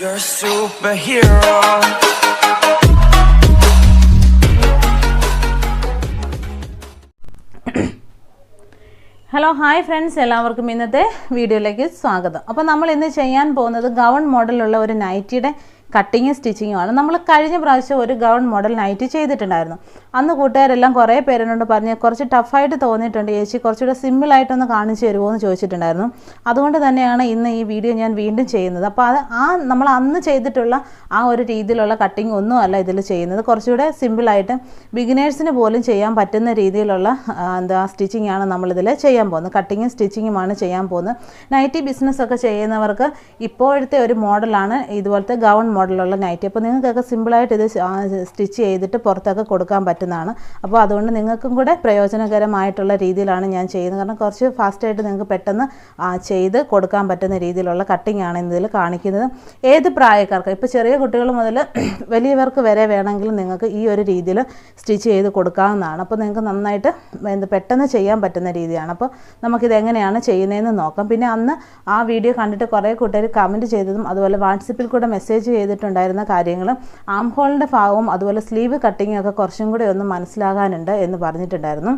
You're a superhero. Hello hi friends എല്ലാവർക്കും ഇന്നത്തെ വീഡിയോയിലേക്ക് സ്വാഗതം അപ്പോൾ നമ്മൾ ഇന്ന് ചെയ്യാൻ പോകുന്നത് ഗൗൺ മോഡലുള്ള ഒരു നൈറ്റിയുടെ കട്ടിങ്ങും സ്റ്റിച്ചിങ്ങുമാണ് നമ്മൾ കഴിഞ്ഞ പ്രാവശ്യം ഒരു ഗൗൺ മോഡൽ നൈറ്റ് ചെയ്തിട്ടുണ്ടായിരുന്നു. അന്ന് കൂട്ടുകാരെല്ലാം കുറേ പേരെന്നോട് പറഞ്ഞ് കുറച്ച് ടഫായിട്ട് തോന്നിയിട്ടുണ്ട് ചേച്ചി കുറച്ചുകൂടെ സിമ്പിളായിട്ടൊന്ന് കാണിച്ചു തരുമോ എന്ന് ചോദിച്ചിട്ടുണ്ടായിരുന്നു. അതുകൊണ്ട് തന്നെയാണ് ഇന്ന് ഈ വീഡിയോ ഞാൻ വീണ്ടും ചെയ്യുന്നത്. അപ്പോൾ അത് ആ നമ്മൾ അന്ന് ചെയ്തിട്ടുള്ള ആ ഒരു രീതിയിലുള്ള കട്ടിങ് ഒന്നുമല്ല ഇതിൽ ചെയ്യുന്നത്. കുറച്ചുകൂടെ സിമ്പിളായിട്ട് ബിഗിനേഴ്സിന് പോലും ചെയ്യാൻ പറ്റുന്ന രീതിയിലുള്ള എന്താ സ്റ്റിച്ചിങ് ആണ് നമ്മളിതിൽ ചെയ്യാൻ പോകുന്നത്. കട്ടിങ്ങും സ്റ്റിച്ചിങ്ങുമാണ് ചെയ്യാൻ പോകുന്നത്. നൈറ്റി ബിസിനസ്സൊക്കെ ചെയ്യുന്നവർക്ക് ഇപ്പോഴത്തെ ഒരു മോഡലാണ് ഇതുപോലത്തെ ഗൗൺ മോഡലുള്ള നൈറ്റി. അപ്പോൾ നിങ്ങൾക്കൊക്കെ സിമ്പിളായിട്ട് ഇത് സ്റ്റിച്ച് ചെയ്തിട്ട് പുറത്തൊക്കെ കൊടുക്കാൻ പറ്റുന്നതാണ്. അപ്പോൾ അതുകൊണ്ട് നിങ്ങൾക്കും കൂടെ പ്രയോജനകരമായിട്ടുള്ള രീതിയിലാണ് ഞാൻ ചെയ്യുന്നത്. കാരണം കുറച്ച് ഫാസ്റ്റായിട്ട് നിങ്ങൾക്ക് പെട്ടെന്ന് ചെയ്ത് കൊടുക്കാൻ പറ്റുന്ന രീതിയിലുള്ള കട്ടിംഗ് ആണ് ഇതിൽ കാണിക്കുന്നത്. ഏത് പ്രായക്കാർക്ക്? ഇപ്പോൾ ചെറിയ കുട്ടികൾ മുതൽ വലിയവർക്ക് വരെ വേണമെങ്കിലും നിങ്ങൾക്ക് ഈ ഒരു രീതിയിൽ സ്റ്റിച്ച് ചെയ്ത് കൊടുക്കാവുന്നതാണ്. അപ്പോൾ നിങ്ങൾക്ക് നന്നായിട്ട് എന്ത് പെട്ടെന്ന് ചെയ്യാൻ പറ്റുന്ന രീതിയാണ്. അപ്പോൾ നമുക്കിത് എങ്ങനെയാണ് ചെയ്യുന്നതെന്ന് നോക്കാം. പിന്നെ അന്ന് ആ വീഡിയോ കണ്ടിട്ട് കുറേ കൂട്ടുകാർ കമന്റ് ചെയ്തതും അതുപോലെ വാട്സപ്പിൽ കൂടെ മെസ്സേജ് ചെയ്തിട്ടുണ്ടായിരുന്ന കാര്യങ്ങളും ആം ഹോളിന്റെ ഭാഗവും അതുപോലെ സ്ലീവ് കട്ടിങ്ങും ഒക്കെ കുറച്ചും കൂടി ഒന്ന് മനസ്സിലാകാനുണ്ട് എന്ന് പറഞ്ഞിട്ടുണ്ടായിരുന്നു.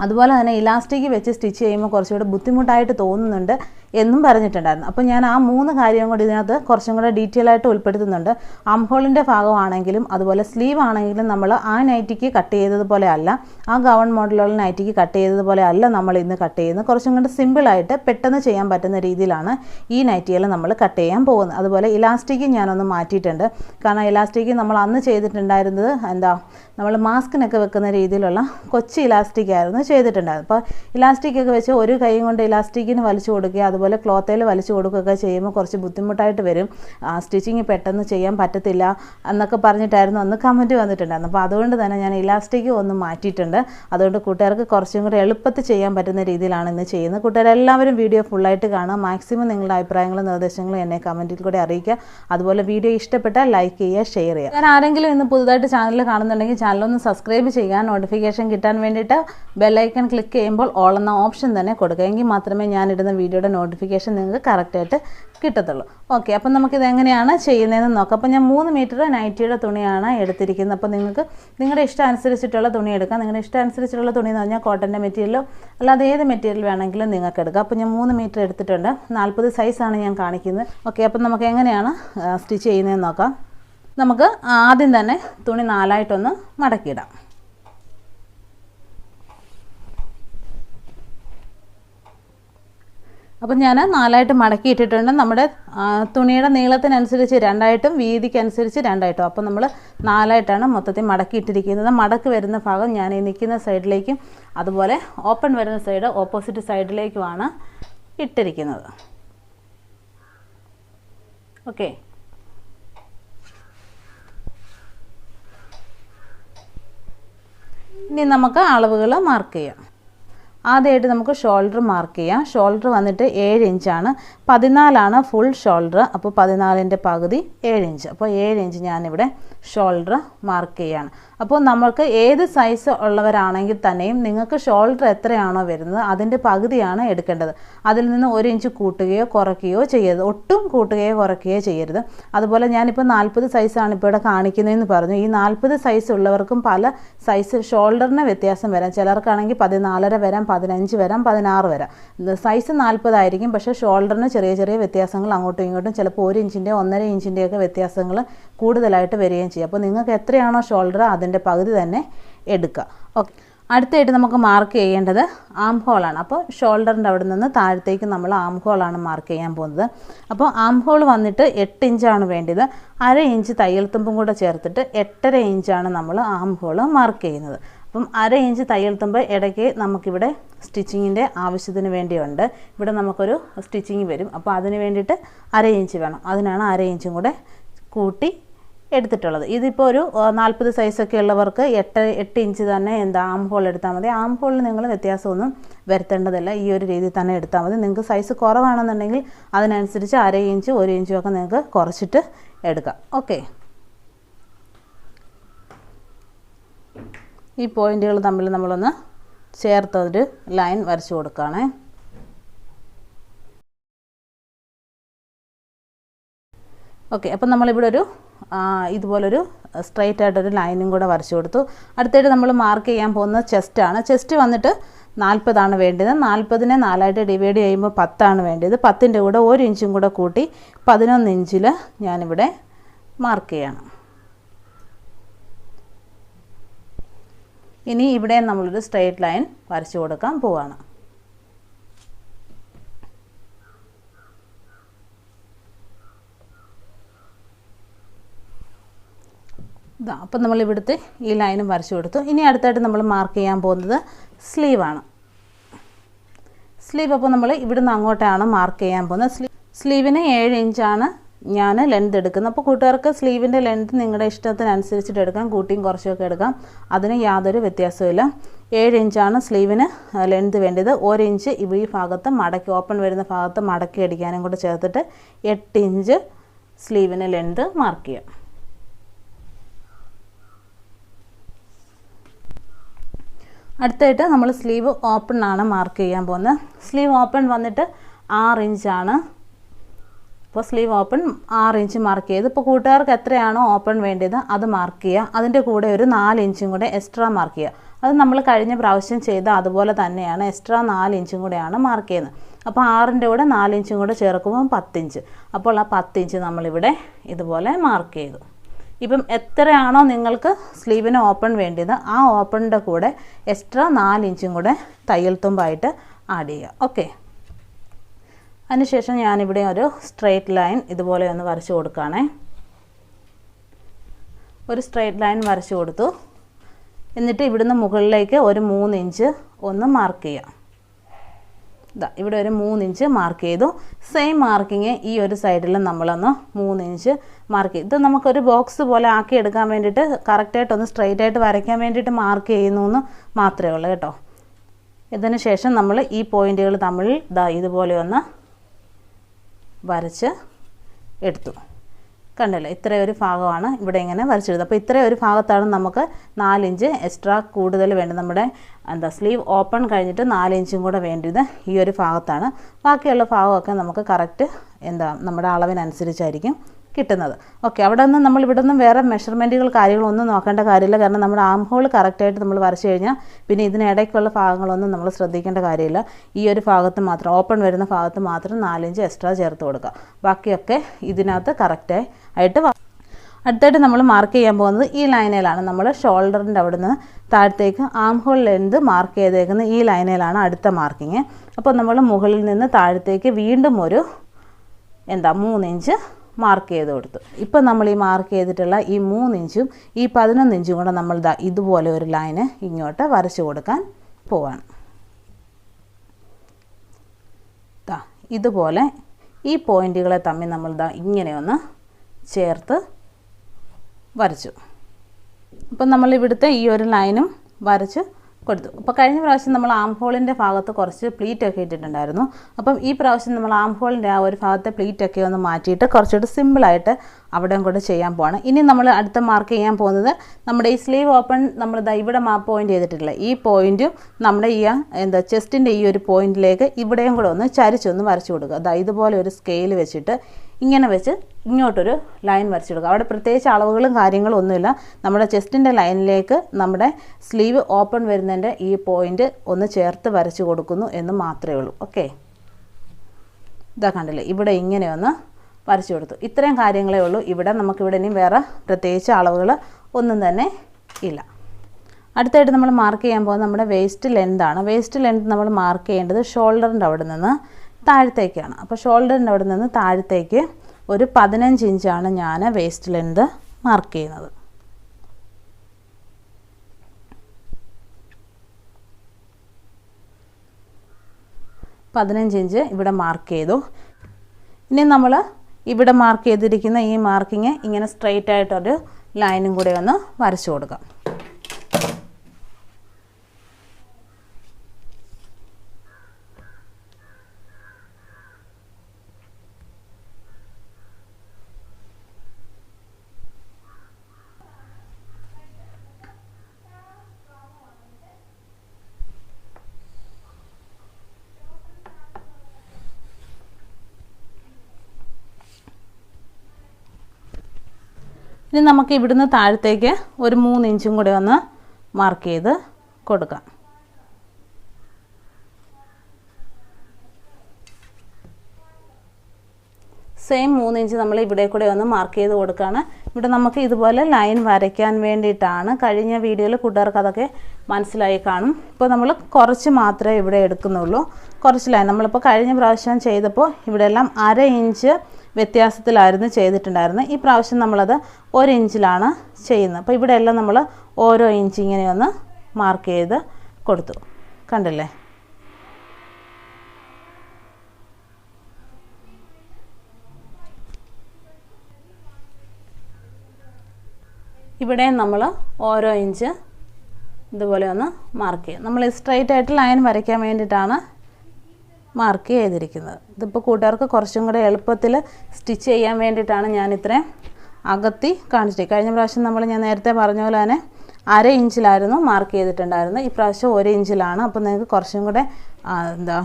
അതുപോലെ തന്നെ ഇലാസ്റ്റിക് വെച്ച് സ്റ്റിച്ച് ചെയ്യുമ്പോൾ കുറച്ചുകൂടി ബുദ്ധിമുട്ടായിട്ട് തോന്നുന്നുണ്ട്. എന്നും പറഞ്ഞിട്ടുണ്ടായിരുന്നു. അപ്പോൾ ഞാൻ ആ മൂന്ന് കാര്യം കൂടി ഇതിനകത്ത് കുറച്ചും കൂടെ ഡീറ്റെയിൽ ആയിട്ട് ഉൾപ്പെടുത്തുന്നുണ്ട്. ആംഹോളിന്റെ ഭാഗമാണെങ്കിലും അതുപോലെ സ്ലീവ് ആണെങ്കിലും നമ്മൾ ആ നൈറ്റിക്ക് കട്ട് ചെയ്തതുപോലെ അല്ല ആ ഗവൺ മോഡലുള്ള നൈറ്റിക്ക് കട്ട് ചെയ്തതുപോലെ അല്ല നമ്മൾ ഇന്ന് കട്ട് ചെയ്യുന്നത്. കുറച്ചും കൂടെ സിമ്പിളായിട്ട് പെട്ടെന്ന് ചെയ്യാൻ പറ്റുന്ന രീതിയിലാണ് ഈ നൈറ്റികൾ നമ്മൾ കട്ട് ചെയ്യാൻ പോകുന്നത്. അതുപോലെ ഇലാസ്റ്റിക് ഞാനൊന്ന് മാറ്റിയിട്ടുണ്ട്. കാരണം ഇലാസ്റ്റിക് നമ്മൾ അന്ന് ചെയ്തിട്ടുണ്ടായിരുന്നത് എന്താ നമ്മൾ മാസ്കിനൊക്കെ വെക്കുന്ന രീതിയിലുള്ള കൊച്ചു ഇലാസ്റ്റിക് ആയിരുന്നു ചെയ്തിട്ടുണ്ടായിരുന്നത്. അപ്പോൾ ഇലാസ്റ്റിക് ഒക്കെ വെച്ച് ഒരു കൈ കൊണ്ട് ഇലാസ്റ്റിക്കിന് വലിച്ചു കൊടുക്കുക അതുപോലെ ക്ലോത്തേൽ വലിച്ചു കൊടുക്കുകയൊക്കെ ചെയ്യുമ്പോൾ കുറച്ച് ബുദ്ധിമുട്ടായിട്ട് വരും. ആ സ്റ്റിച്ചിങ് പെട്ടെന്ന് ചെയ്യാൻ പറ്റത്തില്ല എന്നൊക്കെ പറഞ്ഞിട്ടായിരുന്നു അന്ന് കമന്റ് വന്നിട്ടുണ്ടായിരുന്നു അപ്പോൾ അതുകൊണ്ട് തന്നെ ഞാൻ ഇലാസ്റ്റിക് ഒന്ന് മാറ്റിയിട്ടുണ്ട്. അതുകൊണ്ട് കൂട്ടുകാർക്ക് കുറച്ചും കൂടി എളുപ്പത്തിൽ ചെയ്യാൻ പറ്റുന്ന രീതിയിലാണ് ഇന്ന് ചെയ്യുന്നത്. കൂട്ടുകാരെല്ലാവരും വീഡിയോ ഫുള്ളായിട്ട് കാണുക. മാക്സിമം നിങ്ങളുടെ അഭിപ്രായങ്ങളും നിർദ്ദേശങ്ങളും എന്നെ കമന്റിൽ കൂടെ അറിയിക്കുക. അതുപോലെ വീഡിയോ ഇഷ്ടപ്പെട്ടാൽ ലൈക്ക് ചെയ്യുക ഷെയർ ചെയ്യുക. ഞാൻ ആരെങ്കിലും ഇന്ന് പുതുതായിട്ട് ചാനൽ കാണുന്നുണ്ടെങ്കിൽ ചാനലൊന്ന് സബ്സ്ക്രൈബ് ചെയ്യുക. നോട്ടിഫിക്കേഷൻ കിട്ടാൻ വേണ്ടിയിട്ട് ബെല്ലൈക്കൺ ക്ലിക്ക് ചെയ്യുമ്പോൾ ഓൾ എന്ന ഓപ്ഷൻ തന്നെ കൊടുക്കുക. എങ്കിൽ മാത്രമേ ഞാനിടുന്ന വീഡിയോയുടെ നോട്ടിഫിക്കേഷൻ നിങ്ങൾക്ക് കറക്റ്റായിട്ട് കിട്ടത്തുള്ളൂ. ഓക്കെ അപ്പം നമുക്കിത് എങ്ങനെയാണ് ചെയ്യുന്നതെന്ന് നോക്കാം. അപ്പോൾ ഞാൻ മൂന്ന് മീറ്റർ നൈറ്റിയുടെ തുണിയാണ് എടുത്തിരിക്കുന്നത്. അപ്പോൾ നിങ്ങൾക്ക് നിങ്ങളുടെ ഇഷ്ടം അനുസരിച്ചിട്ടുള്ള തുണി എടുക്കാം. നിങ്ങളുടെ ഇഷ്ടം അനുസരിച്ചിട്ടുള്ള തുണി എന്ന് പറഞ്ഞാൽ കോട്ടന്റെ മെറ്റീരിയലോ അല്ലാതെ ഏത് മെറ്റീരിയൽ വേണമെങ്കിലും നിങ്ങൾക്ക് എടുക്കാം. അപ്പോൾ ഞാൻ മൂന്ന് മീറ്റർ എടുത്തിട്ടുണ്ട്. നാൽപ്പത് സൈസാണ് ഞാൻ കാണിക്കുന്നത്. ഓക്കെ അപ്പം നമുക്ക് എങ്ങനെയാണ് സ്റ്റിച്ച് ചെയ്യുന്നതെന്ന് നോക്കാം. നമുക്ക് ആദ്യം തന്നെ തുണി നാലായിട്ടൊന്ന് മടക്കിയിടാം. അപ്പം ഞാൻ നാലായിട്ട് മടക്കി ഇട്ടിട്ടുണ്ട് നമ്മുടെ തുണിയുടെ നീളത്തിനനുസരിച്ച് രണ്ടായിട്ടും വീതിക്കനുസരിച്ച് രണ്ടായിട്ടും. അപ്പം നമ്മൾ നാലായിട്ടാണ് മൊത്തത്തിൽ മടക്കി ഇട്ടിരിക്കുന്നത് മടക്ക് വരുന്ന ഭാഗം ഞാൻ ഈ നിൽക്കുന്ന സൈഡിലേക്കും അതുപോലെ ഓപ്പൺ വരുന്ന സൈഡ് ഓപ്പോസിറ്റ് സൈഡിലേക്കുമാണ് ഇട്ടിരിക്കുന്നത്. ഓക്കെ. ഇനി നമുക്ക് അളവുകൾ മാർക്ക് ചെയ്യാം. ആദ്യമായിട്ട് നമുക്ക് ഷോൾഡർ മാർക്ക് ചെയ്യാം. ഷോൾഡർ വന്നിട്ട് ഏഴ് ഇഞ്ചാണ് പതിനാലാണ് ഫുൾ ഷോൾഡർ അപ്പോൾ പതിനാലിന്റെ പകുതി ഏഴ് ഇഞ്ച് അപ്പോൾ ഏഴ് ഇഞ്ച് ഞാനിവിടെ ഷോൾഡർ മാർക്ക് ചെയ്യാണ്. അപ്പോൾ നമ്മൾക്ക് ഏത് സൈസ് ഉള്ളവരാണെങ്കിൽ തന്നെയും നിങ്ങൾക്ക് ഷോൾഡർ എത്രയാണോ വരുന്നത് അതിന്റെ പകുതിയാണ് എടുക്കേണ്ടത്. അതിൽ നിന്ന് ഒരു ഇഞ്ച് കൂട്ടുകയോ കുറയ്ക്കുകയോ ചെയ്യരുത്. ഒട്ടും കൂട്ടുകയോ കുറയ്ക്കുകയോ ചെയ്യരുത്. അതുപോലെ ഞാനിപ്പോൾ നാൽപ്പത് സൈസാണ് ഇപ്പോൾ ഇവിടെ കാണിക്കുന്നതെന്ന് പറഞ്ഞു. ഈ നാൽപ്പത് സൈസ് ഉള്ളവർക്കും പല സൈസ് ഷോൾഡറിന് വ്യത്യാസം വരാം. ചിലർക്കാണെങ്കിൽ പതിനാലര വരാം പതിനഞ്ച് വരാം പതിനാറ് വരാം. സൈസ് നാൽപ്പതായിരിക്കും പക്ഷേ ഷോൾഡറിന് ചെറിയ ചെറിയ വ്യത്യാസങ്ങൾ അങ്ങോട്ടും ഇങ്ങോട്ടും ചിലപ്പോൾ ഒരു ഇഞ്ചിന്റെ ഒന്നര ഇഞ്ചിന്റെയൊക്കെ വ്യത്യാസങ്ങൾ കൂടുതലായിട്ട് വരികയും ചെയ്യും. അപ്പോൾ നിങ്ങൾക്ക് എത്രയാണോ ഷോൾഡർ അതിന്റെ പകുതി തന്നെ എടുക്കുക. ഓക്കെ. അടുത്തായിട്ട് നമുക്ക് മാർക്ക് ചെയ്യേണ്ടത് ആം ഹോളാണ് അപ്പോൾ ഷോൾഡറിന്റെ അവിടെ നിന്ന് താഴത്തേക്ക് നമ്മൾ ആം ഹോളാണ് മാർക്ക് ചെയ്യാൻ പോകുന്നത്. അപ്പോൾ ആം ഹോൾ വന്നിട്ട് എട്ട് ഇഞ്ചാണ് വേണ്ടത്. അര ഇഞ്ച് തയ്യൽ തുമ്പും കൂടെ ചേർത്തിട്ട് എട്ടര ഇഞ്ചാണ് നമ്മൾ ആം ഹോൾ മാർക്ക് ചെയ്യുന്നത്. അപ്പം അര ഇഞ്ച് തയ്യൽ തുമ്പ് ഇടയ്ക്ക് നമുക്കിവിടെ സ്റ്റിച്ചിങ്ങിന്റെ ആവശ്യത്തിന് വേണ്ടിയുണ്ട്. ഇവിടെ നമുക്കൊരു സ്റ്റിച്ചിങ് വരും. അപ്പോൾ അതിന് വേണ്ടിയിട്ട് അര ഇഞ്ച് വേണം. അതിനാണ് അര ഇഞ്ചും കൂടെ കൂട്ടി എടുത്തിട്ടുള്ളത്. ഇതിപ്പോൾ ഒരു നാൽപ്പത് സൈസൊക്കെ ഉള്ളവർക്ക് എട്ട് എട്ട് ഇഞ്ച് തന്നെ എന്താ ആം ഹോൾ എടുത്താൽ മതി. ആം ഹോളിൽ നിങ്ങൾ വ്യത്യാസമൊന്നും വരുത്തേണ്ടതില്ല. ഈ ഒരു രീതിയിൽ തന്നെ എടുത്താൽ മതി. നിങ്ങൾക്ക് സൈസ് കുറവാണെന്നുണ്ടെങ്കിൽ അതിനനുസരിച്ച് അര ഇഞ്ച് ഒരു ഇഞ്ചും ഒക്കെ നിങ്ങൾക്ക് കുറച്ചിട്ട് എടുക്കാം. ഓക്കെ. ഈ പോയിന്റുകൾ തമ്മിൽ നമ്മളൊന്ന് ചേർത്തൊരു ലൈൻ വരച്ചു കൊടുക്കുകയാണേ. ഓക്കെ അപ്പം നമ്മളിവിടെ ഒരു ഇതുപോലൊരു സ്ട്രൈറ്റ് ആയിട്ടൊരു ലൈനും കൂടെ വരച്ചു കൊടുത്തു. അടുത്തായിട്ട് നമ്മൾ മാർക്ക് ചെയ്യാൻ പോകുന്ന ചെസ്റ്റാണ് ചെസ്റ്റ് വന്നിട്ട് നാൽപ്പതാണ് വേണ്ടത്. നാൽപ്പതിനെ നാലായിട്ട് ഡിവൈഡ് ചെയ്യുമ്പോൾ പത്താണ് വേണ്ടത്. പത്തിന്റെ കൂടെ ഒരു ഇഞ്ചും കൂടെ കൂട്ടി പതിനൊന്ന് ഇഞ്ചിൽ ഞാനിവിടെ മാർക്ക് ചെയ്യണം. ഇനി ഇവിടെ നമ്മളൊരു സ്ട്രെയിറ്റ് ലൈൻ വരച്ചു കൊടുക്കാൻ പോവാണ്. ഇതാ അപ്പം നമ്മൾ ഇവിടുത്തെ ഈ ലൈനും വരച്ചു കൊടുത്തു. ഇനി അടുത്തായിട്ട് നമ്മൾ മാർക്ക് ചെയ്യാൻ പോകുന്നത് സ്ലീവാണ് സ്ലീവ് അപ്പോൾ നമ്മൾ ഇവിടുന്ന് അങ്ങോട്ടാണ് മാർക്ക് ചെയ്യാൻ പോകുന്നത്. സ്ലീവ് സ്ലീവിന് ഏഴ് ഇഞ്ചാണ് ഞാൻ ലെങ്ത് എടുക്കുന്നത് അപ്പോൾ കൂട്ടുകാർക്ക് സ്ലീവിന്റെ ലെങ്ത് നിങ്ങളുടെ ഇഷ്ടത്തിനനുസരിച്ചിട്ട് എടുക്കാം. കൂട്ടിയും കുറച്ചൊക്കെ എടുക്കാം. അതിന് യാതൊരു വ്യത്യാസവുമില്ല. ഏഴ് ഇഞ്ചാണ് സ്ലീവിന് ലെങ്ത് വേണ്ടത്. ഒരു ഇഞ്ച് ഈ ഭാഗത്ത് മടക്കി ഓപ്പൺ വരുന്ന ഭാഗത്ത് മടക്കി അടിക്കാനും കൂടെ ചേർത്തിട്ട് എട്ട് ഇഞ്ച് സ്ലീവിന് ലെങ്ത് മാർക്ക് ചെയ്യാം. അടുത്തായിട്ട് നമ്മൾ സ്ലീവ് ഓപ്പൺ ആണ് മാർക്ക് ചെയ്യാൻ പോകുന്നത്. സ്ലീവ് ഓപ്പൺ വന്നിട്ട് ആറ് ഇഞ്ചാണ് അപ്പോൾ സ്ലീവ് ഓപ്പൺ ആറ് ഇഞ്ച് മാർക്ക് ചെയ്ത്. ഇപ്പോൾ കൂട്ടുകാർക്ക് എത്രയാണോ ഓപ്പൺ വേണ്ടത് അത് മാർക്ക് ചെയ്യുക. അതിന്റെ കൂടെ ഒരു നാല് ഇഞ്ചും കൂടെ എക്സ്ട്രാ മാർക്ക് ചെയ്യുക. അത് നമ്മൾ കഴിഞ്ഞ പ്രാവശ്യം ചെയ്ത അതുപോലെ തന്നെയാണ്. എക്സ്ട്രാ നാല് ഇഞ്ചും കൂടെയാണ് മാർക്ക് ചെയ്യുന്നത്. അപ്പോൾ ആറിന്റെ കൂടെ നാല് ഇഞ്ചും കൂടെ ചേർക്കുമ്പോൾ പത്തിഞ്ച് അപ്പോൾ ആ പത്തിഞ്ച് നമ്മളിവിടെ ഇതുപോലെ മാർക്ക് ചെയ്തു. ഇപ്പം എത്രയാണോ നിങ്ങൾക്ക് സ്ലീവിന് ഓപ്പൺ വേണ്ടത് ആ ഓപ്പണിന്റെ കൂടെ എക്സ്ട്രാ നാല് ഇഞ്ചും കൂടെ തയ്യൽ തുമ്പായിട്ട് ആഡ് ചെയ്യുക. ഓക്കെ അതിനുശേഷം ഞാനിവിടെ ഒരു സ്ട്രെയിറ്റ് ലൈൻ ഇതുപോലെ ഒന്ന് വരച്ചു കൊടുക്കുകയാണേ ഒരു സ്ട്രെയിറ്റ് ലൈൻ വരച്ചു കൊടുത്തു. എന്നിട്ട് ഇവിടുന്ന് മുകളിലേക്ക് ഒരു മൂന്ന് ഇഞ്ച് ഒന്ന് മാർക്ക് ചെയ്യാം. ഇതാ ഇവിടെ ഒരു മൂന്ന് ഇഞ്ച് മാർക്ക് ചെയ്തു. സെയിം മാർക്കിങ് ഈ ഒരു സൈഡിൽ നമ്മളൊന്ന് മൂന്ന് ഇഞ്ച് മാർക്ക് ചെയ്തു. ഇത് നമുക്കൊരു ബോക്സ് പോലെ ആക്കി എടുക്കാൻ വേണ്ടിയിട്ട് കറക്റ്റായിട്ടൊന്ന് സ്ട്രെയിറ്റ് ആയിട്ട് വരയ്ക്കാൻ വേണ്ടിയിട്ട് മാർക്ക് ചെയ്യുന്നു എന്ന് മാത്രമേ ഉള്ളൂ കേട്ടോ. ഇതിന് ശേഷം നമ്മൾ ഈ പോയിന്റുകൾ തമ്മിൽ ഇതാ ഇതുപോലെ ഒന്ന് വരച്ച് എടുത്തു. കണ്ടല്ലോ? ഇത്രയും ഒരു ഭാഗമാണ് ഇവിടെ ഇങ്ങനെ വരച്ചെടുത്തത് അപ്പോൾ ഇത്രയും ഒരു ഭാഗത്താണ് നമുക്ക് നാലിഞ്ച് എക്സ്ട്രാ കൂടുതൽ വേണ്ടത്. നമ്മുടെ എന്താ സ്ലീവ് ഓപ്പൺ കഴിഞ്ഞിട്ട് നാലിഞ്ചും കൂടെ വേണ്ടത് ഈ ഒരു ഭാഗത്താണ്. ബാക്കിയുള്ള ഭാഗമൊക്കെ നമുക്ക് കറക്റ്റ് എന്താ നമ്മുടെ അളവിനനുസരിച്ചായിരിക്കും. കിട്ടുന്നത്. ഓക്കെ അവിടെ നിന്ന് നമ്മൾ ഇവിടെ നിന്നും വേറെ മെഷർമെന്റുകൾ കാര്യങ്ങളൊന്നും നോക്കേണ്ട കാര്യമില്ല. കാരണം നമ്മുടെ ആം ഹോൾ കറക്റ്റായിട്ട് നമ്മൾ വരച്ച് കഴിഞ്ഞാൽ പിന്നെ ഇതിനിടയ്ക്കുള്ള ഭാഗങ്ങളൊന്നും നമ്മൾ ശ്രദ്ധിക്കേണ്ട കാര്യമില്ല. ഈ ഒരു ഭാഗത്ത് മാത്രം ഓപ്പൺ വരുന്ന ഭാഗത്ത് മാത്രം നാലിഞ്ച് എക്സ്ട്രാ ചേർത്ത് കൊടുക്കുക. ബാക്കിയൊക്കെ ഇതിനകത്ത് കറക്റ്റായി ആയിട്ട് അടുത്തായിട്ട് നമ്മൾ മാർക്ക് ചെയ്യാൻ പോകുന്നത് ഈ ലൈനയിലാണ് നമ്മൾ ഷോൾഡറിന്റെ അവിടുന്ന് താഴത്തേക്ക് ആം ഹോൾ ലെന്ത് മാർക്ക് ചെയ്തേക്കുന്ന ഈ ലൈനയിലാണ് അടുത്ത മാർക്കിങ് അപ്പോൾ നമ്മൾ മുകളിൽ നിന്ന് താഴത്തേക്ക് വീണ്ടും ഒരു എന്താ മൂന്ന് ഇഞ്ച് മാർക്ക് ചെയ്ത് കൊടുത്തു. ഇപ്പം നമ്മൾ ഈ മാർക്ക് ചെയ്തിട്ടുള്ള ഈ മൂന്നിഞ്ചും ഈ പതിനൊന്നിഞ്ചും കൂടെ നമ്മൾ ദാ ഇതുപോലെ ഒരു ലൈന് ഇങ്ങോട്ട് വരച്ചു കൊടുക്കാൻ പോവാണ്. ദാ ഇതുപോലെ ഈ പോയിന്റുകളെ തമ്മിൽ നമ്മൾ ദാ ഇങ്ങനെ ഒന്ന് ചേർത്ത് വരച്ചു. അപ്പം നമ്മൾ ഇവിടുത്തെ ഈ ഒരു ലൈനും വരച്ച് കൊടുത്തു. അപ്പോൾ കഴിഞ്ഞ പ്രാവശ്യം നമ്മൾ ആം ഹോളിന്റെ ഭാഗത്ത് കുറച്ച് പ്ലീറ്റ് ഒക്കെ ഇട്ടിട്ടുണ്ടായിരുന്നു. അപ്പം ഈ പ്രാവശ്യം നമ്മൾ ആം ഹോളിന്റെ ആ ഒരു ഭാഗത്തെ പ്ലീറ്റ് ഒക്കെ ഒന്ന് മാറ്റിയിട്ട് കുറച്ചുകൂടി സിമ്പിളായിട്ട് അവിടെയും കൂടെ ചെയ്യാൻ പോവാണ്. ഇനി നമ്മൾ അടുത്ത മാർക്ക് ചെയ്യാൻ പോകുന്നത് നമ്മുടെ ഈ സ്ലീവ് ഓപ്പൺ നമ്മൾ ദാ ഇവിടെ മാ പോയിന്റ് ചെയ്തിട്ടില്ല? ഈ പോയിന്റും നമ്മുടെ ഈ എന്താ ചെസ്റ്റിന്റെ ഈ ഒരു പോയിന്റിലേക്ക് ഇവിടെയും കൂടെ ഒന്ന് ചരിച്ചൊന്ന് വരച്ചു കൊടുക്കുക. ദാ ഇതുപോലെ ഒരു സ്കെയിൽ വെച്ചിട്ട് ഇങ്ങനെ വെച്ച് ഇങ്ങോട്ടൊരു ലൈൻ വരച്ചു കൊടുക്കുക. അവിടെ പ്രത്യേകിച്ച് അളവുകളും കാര്യങ്ങളും ഒന്നുമില്ല. നമ്മുടെ ചെസ്റ്റിന്റെ ലൈനിലേക്ക് നമ്മുടെ സ്ലീവ് ഓപ്പൺ വരുന്നതിന്റെ ഈ പോയിന്റ് ഒന്ന് ചേർത്ത് വരച്ചു കൊടുക്കുന്നു എന്ന് മാത്രമേ ഉള്ളൂ. ഓക്കെ ഇതാ കണ്ടില്ലേ? ഇവിടെ ഇങ്ങനെ ഒന്ന് വരച്ചു കൊടുത്തു. ഇത്രയും കാര്യങ്ങളേ ഉള്ളൂ. ഇവിടെ നമുക്കിവിടെ ഇനി വേറെ പ്രത്യേകിച്ച് അളവുകൾ ഒന്നും തന്നെ ഇല്ല. അടുത്തായിട്ട് നമ്മൾ മാർക്ക് ചെയ്യാൻ പോകുന്നത് നമ്മുടെ വേസ്റ്റ് ലെന്താണ് വേസ്റ്റ് ലെന്ത് നമ്മൾ മാർക്ക് ചെയ്യേണ്ടത് ഷോൾഡറിന്റെ അവിടെ നിന്ന് താഴത്തേക്കാണ്. അപ്പോൾ ഷോൾഡറിന്റെ അവിടെ നിന്ന് താഴത്തേക്ക് ഒരു പതിനഞ്ച് ഇഞ്ചാണ് ഞാൻ വേസ്റ്റ് ലെന്ത് മാർക്ക് ചെയ്യുന്നത്. പതിനഞ്ച് ഇഞ്ച് ഇവിടെ മാർക്ക് ചെയ്തു. ഇനി നമ്മൾ ഇവിടെ മാർക്ക് ചെയ്തിരിക്കുന്ന ഈ മാർക്കിങ് ഇങ്ങനെ സ്ട്രെയിറ്റ് ആയിട്ടൊരു ലൈനും കൂടെ ഒന്ന് വരച്ചു കൊടുക്കാം. ഇനി നമുക്ക് ഇവിടുന്ന് താഴത്തേക്ക് ഒരു മൂന്ന് ഇഞ്ചും കൂടി ഒന്ന് മാർക്ക് ചെയ്ത് കൊടുക്കാം. സെയിം മൂന്ന് ഇഞ്ച് നമ്മൾ ഇവിടെ കൂടെ ഒന്ന് മാർക്ക് ചെയ്ത് കൊടുക്കുകയാണ്. ഇവിടെ നമുക്ക് ഇതുപോലെ ലൈൻ വരയ്ക്കാൻ വേണ്ടിയിട്ടാണ് കഴിഞ്ഞ വീഡിയോയിൽ കൂട്ടുകാർക്ക് അതൊക്കെ മനസ്സിലായി കാണും. ഇപ്പോൾ നമ്മൾ കുറച്ച് മാത്രമേ ഇവിടെ എടുക്കുന്നുള്ളൂ. കുറച്ച് ലൈൻ നമ്മളിപ്പോൾ കഴിഞ്ഞ പ്രാവശ്യം ചെയ്തപ്പോൾ ഇവിടെയെല്ലാം അര ഇഞ്ച് വ്യത്യാസത്തിലായിരുന്നു ചെയ്തിട്ടുണ്ടായിരുന്നത്. ഈ പ്രാവശ്യം നമ്മളത് ഒരു ഇഞ്ചിലാണ് ചെയ്യുന്നത്. അപ്പോൾ ഇവിടെ എല്ലാം നമ്മൾ ഓരോ ഇഞ്ച് ഇങ്ങനെ ഒന്ന് മാർക്ക് ചെയ്ത് കൊടുത്തു. കണ്ടില്ലേ? ഇവിടെ നമ്മൾ ഓരോ ഇഞ്ച് ഇതുപോലെ ഒന്ന് മാർക്ക് ചെയ്യും നമ്മൾ സ്ട്രൈറ്റ് ആയിട്ട് ലൈൻ വരയ്ക്കാൻ വേണ്ടിയിട്ടാണ് മാർക്ക് ചെയ്തിരിക്കുന്നത്. ഇതിപ്പോൾ കൂട്ടുകാർക്ക് കുറച്ചും കൂടെ എളുപ്പത്തിൽ സ്റ്റിച്ച് ചെയ്യാൻ വേണ്ടിയിട്ടാണ് ഞാൻ ഇത്രയും അകത്തി കാണിച്ചിട്ട് കഴിഞ്ഞ പ്രാവശ്യം നമ്മൾ ഞാൻ നേരത്തെ പറഞ്ഞ പോലെ തന്നെ അര ഇഞ്ചിലായിരുന്നു മാർക്ക് ചെയ്തിട്ടുണ്ടായിരുന്നത്. ഈ പ്രാവശ്യം ഒരു ഇഞ്ചിലാണ്. അപ്പോൾ നിങ്ങൾക്ക് കുറച്ചും കൂടെ എന്താ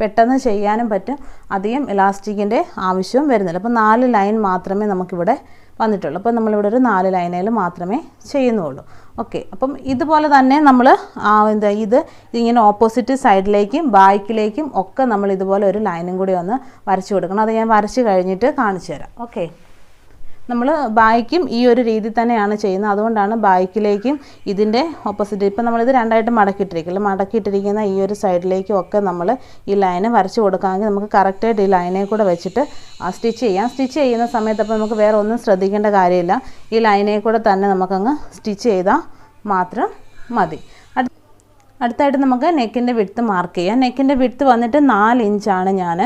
പെട്ടെന്ന് ചെയ്യാനും പറ്റും. അധികം ഇലാസ്റ്റിക്കിന്റെ ആവശ്യവും വരുന്നില്ല. അപ്പോൾ നാല് ലൈൻ മാത്രമേ നമുക്കിവിടെ വന്നിട്ടുള്ളൂ. അപ്പോൾ നമ്മളിവിടെ ഒരു നാല് ലൈനയിൽ മാത്രമേ ചെയ്യുന്നുള്ളൂ. ഓക്കെ. അപ്പം ഇതുപോലെ തന്നെ നമ്മൾ എന്താ ഇത് ഇങ്ങനെ ഓപ്പോസിറ്റ് സൈഡിലേക്കും ബാക്കിലേക്കും ഒക്കെ നമ്മൾ ഇതുപോലെ ഒരു ലൈനും കൂടി ഒന്ന് വരച്ചു കൊടുക്കണം. അത് ഞാൻ വരച്ച് കഴിഞ്ഞിട്ട് കാണിച്ചു തരാം. ഓക്കെ. നമ്മൾ ബായ്ക്കും ഈ ഒരു രീതി തന്നെയാണ് ചെയ്യുന്നത്. അതുകൊണ്ടാണ് ബായ്ക്കിലേക്കും ഇതിന്റെ ഓപ്പോസിറ്റ് ഇപ്പം നമ്മളിത് രണ്ടായിട്ട് മടക്കിയിട്ടിരിക്കില്ല മടക്കിയിട്ടിരിക്കുന്ന ഈ ഒരു സൈഡിലേക്കും ഒക്കെ നമ്മൾ ഈ ലൈന് വരച്ച് കൊടുക്കാമെങ്കിൽ നമുക്ക് കറക്റ്റായിട്ട് ഈ ലൈനെ കൂടെ വെച്ചിട്ട് സ്റ്റിച്ച് ചെയ്യാം. സ്റ്റിച്ച് ചെയ്യുന്ന സമയത്ത് അപ്പോൾ നമുക്ക് വേറെ ഒന്നും ശ്രദ്ധിക്കേണ്ട കാര്യമില്ല. ഈ ലൈനെ കൂടെ തന്നെ നമുക്കങ്ങ് സ്റ്റിച്ച് ചെയ്താൽ മാത്രം മതി. അടുത്ത അടുത്തായിട്ട് നമുക്ക് നെക്കിന്റെ വിട്ത്ത് മാർക്ക് ചെയ്യാം. നെക്കിന്റെ വിട്ത്ത് വന്നിട്ട് നാല് ഇഞ്ചാണ് ഞാൻ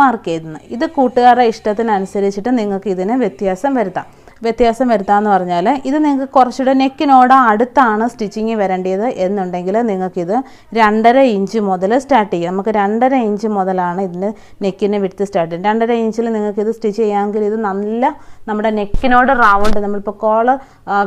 മാർക്ക് ചെയ്യുന്നത്. ഇത് കൂട്ടുകാരുടെ ഇഷ്ടത്തിനനുസരിച്ചിട്ട് നിങ്ങൾക്ക് ഇതിന് വ്യത്യാസം വരുത്താം. വ്യത്യാസം വരുത്താമെന്ന് പറഞ്ഞാൽ ഇത് നിങ്ങൾക്ക് കുറച്ചുകൂടെ നെക്കിനോട് അടുത്താണ് സ്റ്റിച്ചിങ് വരേണ്ടത് എന്നുണ്ടെങ്കിൽ നിങ്ങൾക്കിത് രണ്ടര ഇഞ്ച് മുതൽ സ്റ്റാർട്ട് ചെയ്യാം. നമുക്ക് രണ്ടര ഇഞ്ച് മുതലാണ് ഇതിന്റെ നെക്കിനെ വിടുത്ത് സ്റ്റാർട്ട് ചെയ്യുന്നത്. രണ്ടര ഇഞ്ചിൽ നിങ്ങൾക്കിത് സ്റ്റിച്ച് ചെയ്യാമെങ്കിൽ ഇത് നല്ല നമ്മുടെ നെക്കിനോട് റൗണ്ട് നമ്മളിപ്പോൾ കോളർ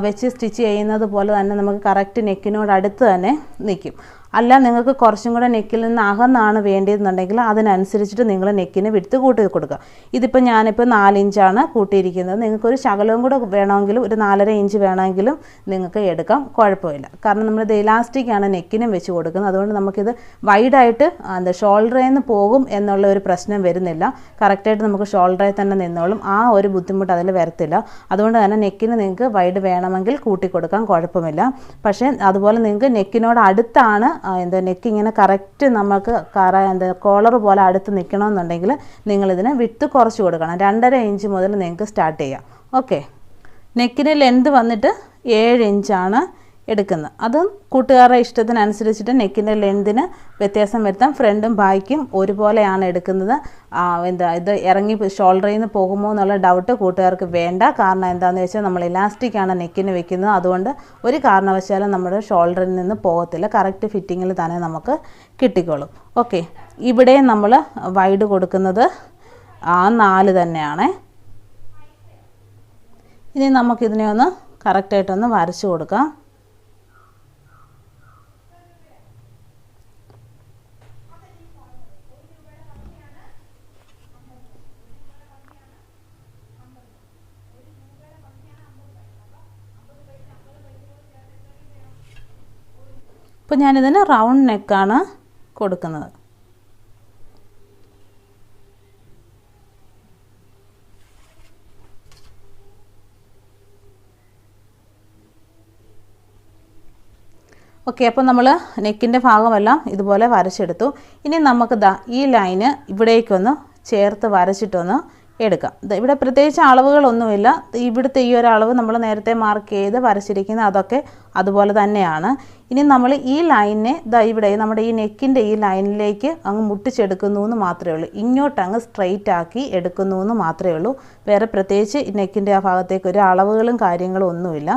വെച്ച് സ്റ്റിച്ച് ചെയ്യുന്നത് പോലെ തന്നെ നമുക്ക് കറക്റ്റ് നെക്കിനോട് അടുത്ത് തന്നെ നിൽക്കും. അല്ല നിങ്ങൾക്ക് കുറച്ചും കൂടെ നെക്കിൽ നിന്ന് അകന്നാണ് വേണ്ടതെന്നുണ്ടെങ്കിൽ അതിനനുസരിച്ചിട്ട് നിങ്ങൾ നെക്കിന് വിടുത്ത് കൂട്ടി കൊടുക്കുക. ഇതിപ്പോൾ ഞാനിപ്പോൾ നാലിഞ്ചാണ് കൂട്ടിയിരിക്കുന്നത്. നിങ്ങൾക്കൊരു ശകലവും കൂടെ വേണമെങ്കിലും ഒരു നാലര ഇഞ്ച് വേണമെങ്കിലും നിങ്ങൾക്ക് എടുക്കാം. കുഴപ്പമില്ല. കാരണം നമ്മൾ ഇത് ഇലാസ്റ്റിക് ആണ് നെക്കിനും വെച്ച് കൊടുക്കുന്നത്. അതുകൊണ്ട് നമുക്കിത് വൈഡായിട്ട് എന്താ ഷോൾഡറിൽ നിന്ന് പോകും എന്നുള്ള ഒരു പ്രശ്നം വരുന്നില്ല. കറക്റ്റായിട്ട് നമുക്ക് ഷോൾഡറിൽ തന്നെ നിന്നോളും. ആ ഒരു ബുദ്ധിമുട്ട് അതിൽ വരത്തില്ല. അതുകൊണ്ട് തന്നെ നെക്കിന് നിങ്ങൾക്ക് വൈഡ് വേണമെങ്കിൽ കൂട്ടിക്കൊടുക്കാം കുഴപ്പമില്ല. പക്ഷേ അതുപോലെ നിങ്ങൾക്ക് നെക്കിനോട് അടുത്താണ് എന്താ നെക്ക് ഇങ്ങനെ കറക്റ്റ് നമുക്ക് കറ എന്താ കോളർ പോലെ അടുത്ത് നിൽക്കണമെന്നുണ്ടെങ്കിൽ നിങ്ങളിതിന് വിട്ട് കുറച്ച് കൊടുക്കണം. രണ്ടര ഇഞ്ച് മുതൽ നിങ്ങൾക്ക് സ്റ്റാർട്ട് ചെയ്യാം. ഓക്കെ നെക്കിന് ലെന്ത് വന്നിട്ട് ഏഴ് ഇഞ്ചാണ് എടുക്കുന്നത്. അതും കൂട്ടുകാരുടെ ഇഷ്ടത്തിനനുസരിച്ചിട്ട് നെക്കിന്റെ ലെങ്തിന് വ്യത്യാസം വരുത്താം. ഫ്രണ്ടും ബാക്കും ഒരുപോലെയാണ് എടുക്കുന്നത്. എന്താ ഇത് ഇറങ്ങി ഷോൾഡറിൽ നിന്ന് പോകുമോ എന്നുള്ള ഡൗട്ട് കൂട്ടുകാർക്ക് വേണ്ട. കാരണം എന്താണെന്ന് വെച്ചാൽ നമ്മൾ ഇലാസ്റ്റിക് ആണ് നെക്കിന് വെക്കുന്നത്. അതുകൊണ്ട് ഒരു കാരണവശാലും നമ്മുടെ ഷോൾഡറിൽ നിന്ന് പോകത്തില്ല. കറക്റ്റ് ഫിറ്റിങ്ങിൽ തന്നെ നമുക്ക് കിട്ടിക്കോളും. ഓക്കെ ഇവിടെ നമ്മൾ വൈഡ് കൊടുക്കുന്നത് ആ നാല് തന്നെയാണ്. ഇനി നമുക്കിതിനെ ഒന്ന് കറക്റ്റായിട്ടൊന്ന് വരച്ചു കൊടുക്കാം. ഇപ്പം ഞാനിതിന് റൗണ്ട് നെക്കാണ് കൊടുക്കുന്നത്. ഓക്കെ അപ്പോൾ നമ്മൾ നെക്കിന്റെ ഭാഗമെല്ലാം ഇതുപോലെ വരച്ചെടുത്തു. ഇനി നമുക്ക് ദാ ഈ ലൈന് ഇവിടേക്കൊന്ന് ചേർത്ത് വരച്ചിട്ടൊന്ന് എടുക്കാം. ഇവിടെ പ്രത്യേകിച്ച് അളവുകളൊന്നുമില്ല. ഇവിടുത്തെ ഈ ഒരു അളവ് നമ്മൾ നേരത്തെ മാർക്ക് ചെയ്ത് വരച്ചിരിക്കുന്ന അതൊക്കെ അതുപോലെ തന്നെയാണ്. ഇനി നമ്മൾ ഈ ലൈനിനെ ദാ ഇവിടെ നമ്മുടെ ഈ നെക്കിന്റെ ഈ ലൈനിലേക്ക് അങ്ങ് മുട്ടിച്ചെടുക്കുന്നു എന്ന് മാത്രമേ ഉള്ളൂ. ഇങ്ങോട്ട് അങ്ങ് സ്ട്രെയിറ്റ് ആക്കി എടുക്കുന്നു എന്ന് മാത്രമേ ഉള്ളൂ. വേറെ പ്രത്യേകിച്ച് നെക്കിന്റെ ആ ഭാഗത്തേക്ക് ഒരു അളവുകളും കാര്യങ്ങളും ഒന്നുമില്ല.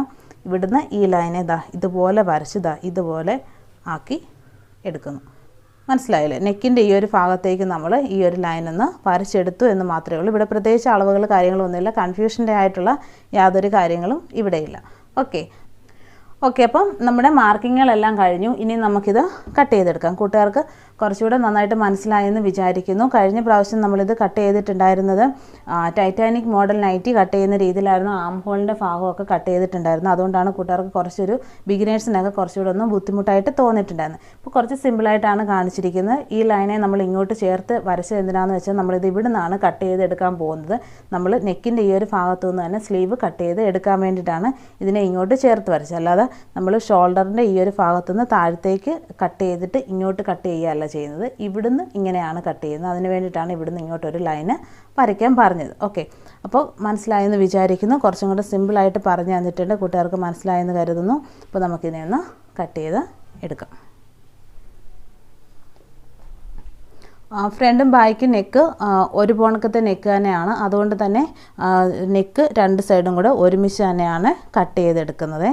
ഇവിടുന്ന് ഈ ലൈനെ ദാ ഇതുപോലെ വരച്ച് ദാ ഇതുപോലെ ആക്കി എടുക്കുന്നു. മനസ്സിലായില്ലേ? നെക്കിന്റെ ഈ ഒരു ഭാഗത്തേക്ക് നമ്മൾ ഈ ഒരു ലൈൻ ഒന്ന് വരച്ചെടുത്തു എന്ന് മാത്രമേ ഉള്ളൂ. ഇവിടെ പ്രത്യേകിച്ച് അളവുകൾ കാര്യങ്ങളൊന്നുമില്ല. കൺഫ്യൂഷന്റെ ആയിട്ടുള്ള യാതൊരു കാര്യങ്ങളും ഇവിടെയില്ല. ഓക്കെ ഓക്കെ അപ്പം നമ്മുടെ മാർക്കിങ്ങുകളെല്ലാം കഴിഞ്ഞു. ഇനി നമുക്കിത് കട്ട് ചെയ്തെടുക്കാം. കൂട്ടുകാർക്ക് കുറച്ചുകൂടെ നന്നായിട്ട് മനസ്സിലായെന്ന് വിചാരിക്കുന്നു. കഴിഞ്ഞ പ്രാവശ്യം നമ്മളിത് കട്ട് ചെയ്തിട്ടുണ്ടായിരുന്നത് ടൈറ്റാനിക് മോഡൽ നൈറ്റി കട്ട് ചെയ്യുന്ന രീതിയിലായിരുന്നു ആം ഹോളിന്റെ ഭാഗമൊക്കെ കട്ട് ചെയ്തിട്ടുണ്ടായിരുന്നു അതുകൊണ്ടാണ് കൂട്ടുകാർക്ക് കുറച്ചൊരു ബിഗിനേഴ്സിനൊക്കെ കുറച്ചുകൂടെ ഒന്ന് ബുദ്ധിമുട്ടായിട്ട് തോന്നിയിട്ടുണ്ടായിരുന്നു ഇപ്പോൾ കുറച്ച് സിമ്പിളായിട്ടാണ് കാണിച്ചിരിക്കുന്നത്. ഈ ലൈനെ നമ്മൾ ഇങ്ങോട്ട് ചേർത്ത് വരച്ചത് എന്തിനാണെന്ന് വെച്ചാൽ നമ്മളിത് ഇവിടെ നിന്നാണ് കട്ട് ചെയ്തെടുക്കാൻ പോകുന്നത്. നമ്മൾ നെക്കിന്റെ ഈ ഒരു ഭാഗത്തു നിന്ന് തന്നെ സ്ലീവ് കട്ട് ചെയ്ത് എടുക്കാൻ വേണ്ടിയിട്ടാണ് ഇതിനെ ഇങ്ങോട്ട് ചേർത്ത് വരച്ചത്. അല്ലാതെ നമ്മൾ ഷോൾഡറിന്റെ ഈ ഒരു ഭാഗത്തു നിന്ന് താഴത്തേക്ക് കട്ട് ചെയ്തിട്ട് ഇങ്ങോട്ട് കട്ട് ചെയ്യുകയല്ല ചെയ്യുന്നത്. ഇവിടുന്ന് ഇങ്ങനെയാണ് കട്ട് ചെയ്യുന്നത്. അതിന് വേണ്ടിയിട്ടാണ് ഇവിടുന്ന് ഇങ്ങോട്ടൊരു ലൈന് വരയ്ക്കാൻ പറഞ്ഞത്. ഓക്കെ അപ്പോൾ മനസ്സിലായെന്ന് വിചാരിക്കുന്നു. കുറച്ചും കൂടെ സിമ്പിളായിട്ട് പറഞ്ഞു തന്നിട്ടുണ്ട്. കൂട്ടുകാർക്ക് മനസ്സിലായെന്ന് കരുതുന്നു. അപ്പോൾ നമുക്കിതിനെ ഒന്ന് കട്ട് ചെയ്ത് എടുക്കാം. ഫ്രണ്ടും ബാക്കും നെക്ക് ഒരു പോണക്കത്തെ നെക്ക് തന്നെയാണ്. അതുകൊണ്ട് തന്നെ നെക്ക് രണ്ട് സൈഡും കൂടെ ഒരുമിച്ച് തന്നെയാണ് കട്ട് ചെയ്തെടുക്കുന്നത്.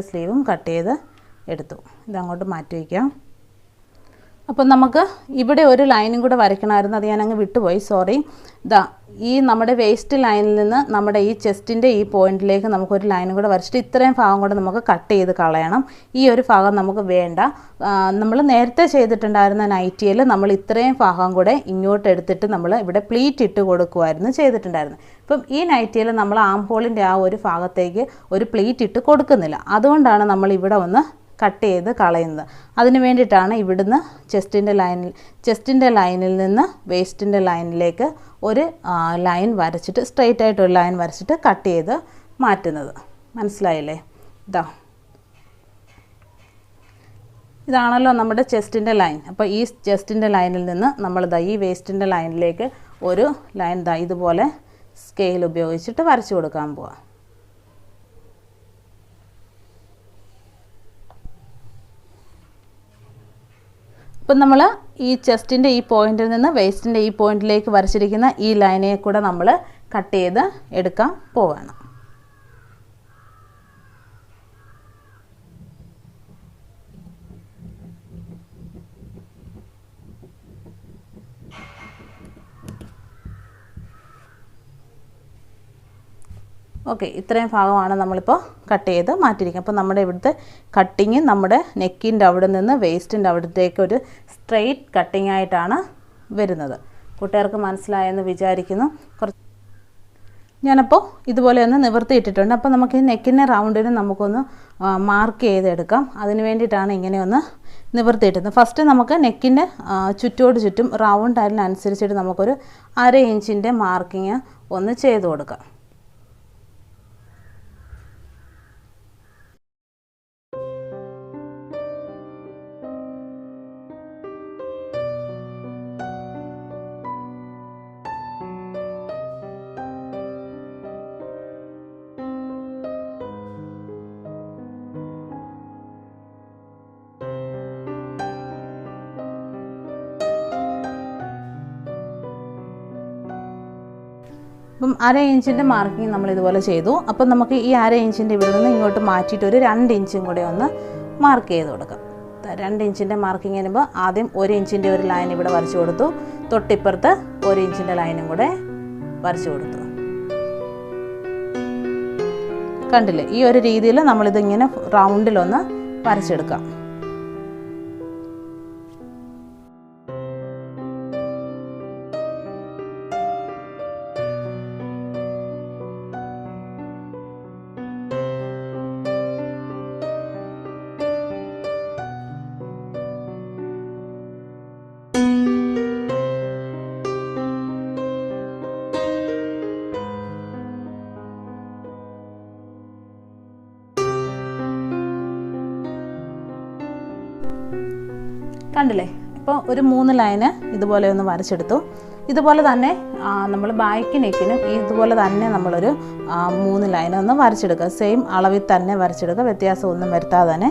സ്ലീവും കട്ട് ചെയ്ത് എടുത്തു. ഇതങ്ങോട്ട് മാറ്റി വയ്ക്കാം. അപ്പം നമുക്ക് ഇവിടെ ഒരു ലൈനും കൂടെ വരയ്ക്കണമായിരുന്നു. അത് ഞാൻ അങ്ങ് വിട്ടുപോയി. സോറി ഇതാ ഈ നമ്മുടെ വേസ്റ്റ് ലൈനിൽ നിന്ന് നമ്മുടെ ഈ ചെസ്റ്റിന്റെ ഈ പോയിന്റിലേക്ക് നമുക്കൊരു ലൈനും കൂടെ വരച്ചിട്ട് ഇത്രയും ഭാഗം കൂടെ നമുക്ക് കട്ട് ചെയ്ത് കളയണം. ഈ ഒരു ഭാഗം നമുക്ക് വേണ്ട. നമ്മൾ നേരത്തെ ചെയ്തിട്ടുണ്ടായിരുന്ന നൈറ്റിയിൽ നമ്മൾ ഇത്രയും ഭാഗം കൂടെ ഇങ്ങോട്ട് എടുത്തിട്ട് നമ്മൾ ഇവിടെ പ്ലീറ്റ് ഇട്ട് കൊടുക്കുമായിരുന്നു ചെയ്തിട്ടുണ്ടായിരുന്നു ഇപ്പം ഈ നൈറ്റിയിൽ നമ്മൾ ആം ഹോളിന്റെ ആ ഒരു ഭാഗത്തേക്ക് ഒരു പ്ലീറ്റ് ഇട്ട് കൊടുക്കുന്നില്ല. അതുകൊണ്ടാണ് നമ്മൾ ഇവിടെ ഒന്ന് കട്ട് ചെയ്ത് കളയുന്നത്. അതിന് വേണ്ടിയിട്ടാണ് ഇവിടുന്ന് ചെസ്റ്റിന്റെ ലൈനിൽ ചെസ്റ്റിന്റെ ലൈനിൽ നിന്ന് വേസ്റ്റിന്റെ ലൈനിലേക്ക് ഒരു ലൈൻ വരച്ചിട്ട് സ്ട്രെയിറ്റ് ആയിട്ട് ഒരു ലൈൻ വരച്ചിട്ട് കട്ട് ചെയ്ത് മാറ്റുന്നത്. മനസ്സിലായില്ലേ? ഇതാ. ഇതാണല്ലോ നമ്മുടെ ചെസ്റ്റിന്റെ ലൈൻ അപ്പോൾ ഈ ചെസ്റ്റിന്റെ ലൈനിൽ നിന്ന് നമ്മൾ ദാ ഈ വേസ്റ്റിന്റെ ലൈനിലേക്ക് ഒരു ലൈൻ ദാ ഇതുപോലെ സ്കെയിൽ ഉപയോഗിച്ചിട്ട് വരച്ചു കൊടുക്കാൻ പോവാം. ഇപ്പം നമ്മൾ ഈ ചെസ്റ്റിന്റെ ഈ പോയിന്റിൽ നിന്ന് വേസ്റ്റിന്റെ ഈ പോയിന്റിലേക്ക് വരച്ചിരിക്കുന്ന ഈ ലൈനെ കൂടെ നമ്മൾ കട്ട് ചെയ്ത് എടുക്കാൻ പോവുകയാണ് ഓക്കെ ഇത്രയും ഭാഗമാണ് നമ്മളിപ്പോൾ കട്ട് ചെയ്ത് മാറ്റിയിരിക്കുക അപ്പോൾ നമ്മുടെ ഇവിടുത്തെ കട്ടിങ് നമ്മുടെ നെക്കിന്റെ അവിടെ നിന്ന് വേസ്റ്റിന്റെ അവിടത്തേക്ക് ഒരു സ്ട്രെയിറ്റ് കട്ടിങ് ആയിട്ടാണ് വരുന്നത്. കൂട്ടുകാർക്ക് മനസ്സിലായെന്ന് വിചാരിക്കുന്നു. കുറച്ച് ഞാനപ്പോൾ ഇതുപോലെ ഒന്ന് നിവർത്തിയിട്ടിട്ടുണ്ട്. അപ്പോൾ നമുക്ക് ഈ നെക്കിന്റെ റൗണ്ടിന് നമുക്കൊന്ന് മാർക്ക് ചെയ്തെടുക്കാം. അതിന് വേണ്ടിയിട്ടാണ് ഇങ്ങനെ ഒന്ന് നിവർത്തിയിട്ടത് ഫസ്റ്റ് നമുക്ക് നെക്കിന്റെ ചുറ്റോട് ചുറ്റും റൗണ്ട് അതിനനുസരിച്ചിട്ട് നമുക്കൊരു അര ഇഞ്ചിന്റെ മാർക്കിങ് ഒന്ന് ചെയ്ത് കൊടുക്കാം. അപ്പം അര ഇഞ്ചിന്റെ മാർക്കിങ് നമ്മൾ ഇതുപോലെ ചെയ്തു. അപ്പം നമുക്ക് ഈ അര ഇഞ്ചിന്റെ ഇവിടെ നിന്ന് ഇങ്ങോട്ട് മാറ്റിയിട്ട് ഒരു രണ്ട് ഇഞ്ചും കൂടെ ഒന്ന് മാർക്ക് ചെയ്ത് കൊടുക്കാം. രണ്ട് ഇഞ്ചിന്റെ മാർക്കിങ് വരുമ്പോൾ ആദ്യം ഒരു ഇഞ്ചിന്റെ ഒരു ലൈൻ ഇവിടെ വരച്ചു കൊടുത്തു. തൊട്ടിപ്പുറത്ത് ഒരു ഇഞ്ചിന്റെ ലൈനും കൂടെ വരച്ചു കൊടുത്തു. കണ്ടില്ലേ? ഈ ഒരു രീതിയിൽ നമ്മളിതിങ്ങനെ റൗണ്ടിലൊന്ന് വരച്ചെടുക്കാം. കണ്ടില്ലേ? ഇപ്പോൾ ഒരു മൂന്ന് ലൈന് ഇതുപോലെ ഒന്ന് വരച്ചെടുത്തു. ഇതുപോലെ തന്നെ നമ്മൾ ബാക്ക് നെക്കിനും ഇതുപോലെ തന്നെ നമ്മളൊരു മൂന്ന് ലൈൻ ഒന്ന് വരച്ചെടുക്കുക. സെയിം അളവിൽ തന്നെ വരച്ചെടുക്കുക. വ്യത്യാസമൊന്നും വരുത്താതെ തന്നെ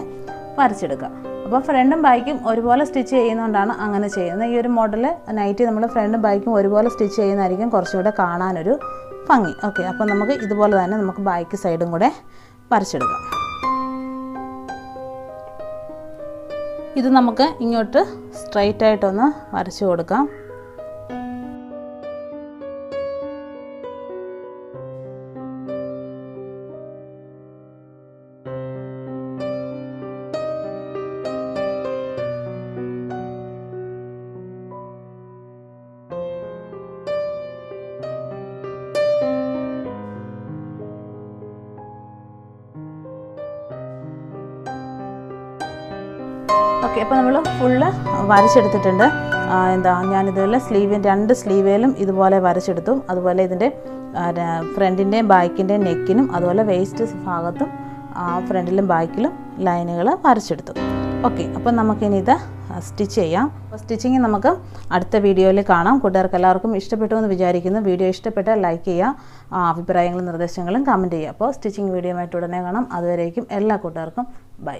വരച്ചെടുക്കുക. അപ്പോൾ ഫ്രണ്ടും ബാക്കും ഒരുപോലെ സ്റ്റിച്ച് ചെയ്യുന്നതുകൊണ്ടാണ് അങ്ങനെ ചെയ്യുന്നത്. ഈ ഒരു മോഡൽ നൈറ്റ് നമ്മൾ ഫ്രണ്ടും ബാക്കും ഒരുപോലെ സ്റ്റിച്ച് ചെയ്യുന്നതായിരിക്കും കുറച്ചുകൂടെ കാണാനൊരു ഭംഗി. ഓക്കെ അപ്പോൾ നമുക്ക് ഇതുപോലെ തന്നെ നമുക്ക് ബാക്ക് സൈഡും കൂടെ വരച്ചെടുക്കാം. ഇത് നമുക്ക് ഇങ്ങോട്ട് സ്ട്രൈറ്റ് ആയിട്ടൊന്ന് വരച്ചു കൊടുക്കാം. വരച്ചെടുത്തിട്ടുണ്ട്. എന്താ ഞാനിതുപോലെ സ്ലീവ് രണ്ട് സ്ലീവേലും ഇതുപോലെ വരച്ചെടുത്തു. അതുപോലെ ഇതിന്റെ ഫ്രണ്ടിന്റെയും ബാക്കിന്റെയും നെക്കിനും അതുപോലെ വേസ്റ്റ് ഭാഗത്തും ഫ്രണ്ടിലും ബാക്കിലും ലൈനുകൾ വരച്ചെടുത്തു. ഓക്കെ അപ്പോൾ നമുക്കിനി ഇത് സ്റ്റിച്ച് ചെയ്യാം. അപ്പോൾ സ്റ്റിച്ചിങ് നമുക്ക് അടുത്ത വീഡിയോയിൽ കാണാം. കൂട്ടുകാർക്ക് എല്ലാവർക്കും ഇഷ്ടപ്പെട്ടു എന്ന് വിചാരിക്കുന്നു. വീഡിയോ ഇഷ്ടപ്പെട്ട ലൈക്ക് ചെയ്യുക അഭിപ്രായങ്ങളും നിർദ്ദേശങ്ങളും കമന്റ് ചെയ്യുക. അപ്പോൾ സ്റ്റിച്ചിങ് വീഡിയോ ആയിട്ട് ഉടനെ കാണാം. അതുവരേക്കും എല്ലാ കൂട്ടുകാർക്കും ബൈ.